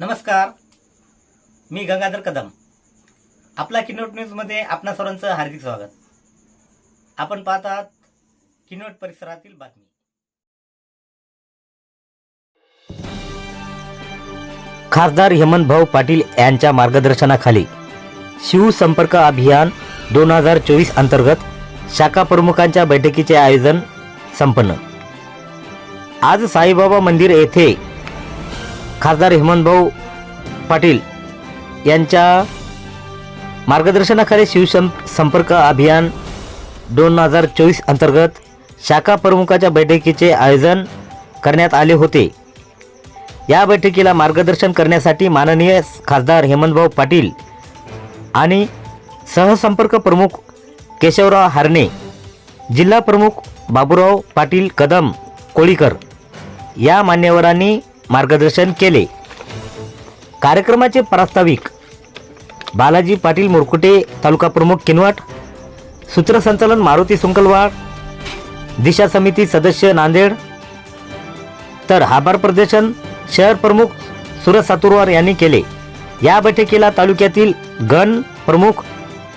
नमस्कार. मी गंगाधर कदम. आपला किनोट न्यूजमध्ये आपणा सर्वांचं हार्दिक स्वागत. आपण पाहत आहात किनोट परिसरातील बातमी. खासदार हेमंतभाऊ पाटील यांच्या मार्गदर्शनाखाली शिवसंपर्क अभियान दोन हजार चोवीस अंतर्गत शाखा प्रमुखांच्या बैठकीचे आयोजन संपन्न. आज साईबाबा मंदिर येथे खासदार हेमंतभाऊ पाटील यांच्या मार्गदर्शनाखाली शिवसं संपर्क अभियान दोन हजार चोवीस अंतर्गत शाखा प्रमुखाच्या बैठकीचे आयोजन करण्यात आले होते. या बैठकीला मार्गदर्शन करण्यासाठी माननीय खासदार हेमंतभाऊ पाटील आणि सहसंपर्क प्रमुख केशवराव हारणे जिल्हा प्रमुख बाबूराव पाटील कदम कोळीकर या मान्यवरांनी मार्गदर्शन केले. कार्यक्रमाचे प्रास्ताविक बालाजी पाटील मुरकुटे तालुका प्रमुख किनवट सूत्रसंचालन मारुती सुंकलवाड दिशा समिती सदस्य नांदेड तर हाबार प्रदर्शन शहर प्रमुख सुरज सातुरवार यांनी केले. या बैठकीला तालुक्यातील गण प्रमुख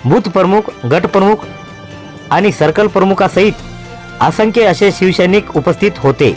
बूथ प्रमुख गट प्रमुख आणि सर्कल प्रमुखासहित असंख्य असे शिवसैनिक उपस्थित होते.